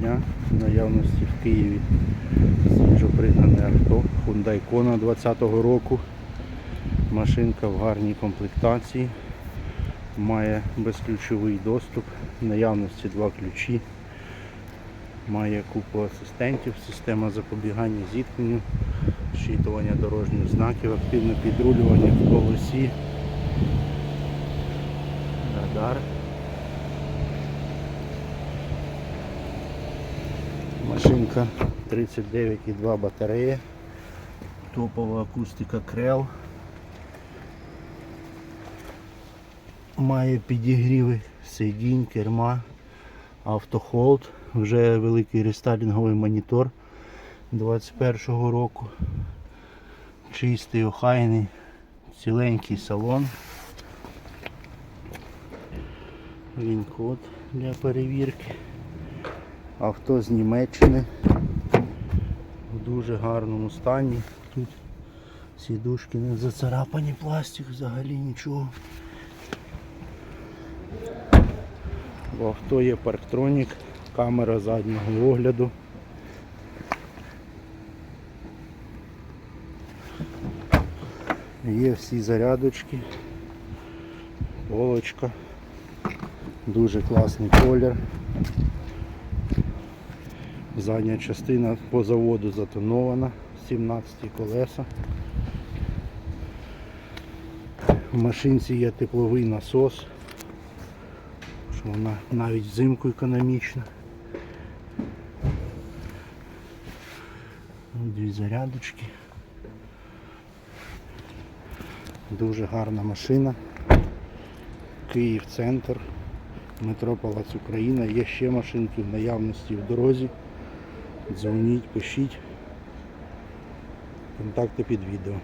дня. Наявності в Києві свіжопригнане авто Hyundai Kona 20-го року. Машинка в гарній комплектації. Має безключовий доступ, в наявності два ключі. Має купу асистентів, система запобігання зіткненню, щитування дорожніх знаків, активне підрулювання в полосі, радар. Машинка 39,2 батарея, топова акустика Крел. Має підігріви сидінь, керма, автохолд, вже великий рестайлінговий монітор 21-го року. Чистий, охайний, ціленький салон. Він код для перевірки. Авто з Німеччини в дуже гарному стані. Тут сідушки не зацарапані, пластик взагалі нічого. В авто є парктронік, камера заднього огляду. Є всі зарядочки, полочка, дуже класний колір. Задня частина по заводу затонована, 17 колеса. В машинці є тепловий насос, що вона навіть взимку економічна. Дві зарядочки. Дуже гарна машина. Київ центр, метро Палац Україна. Є ще машинки в наявності в дорозі. Дзвоніть, пишіть. Контакти під відео.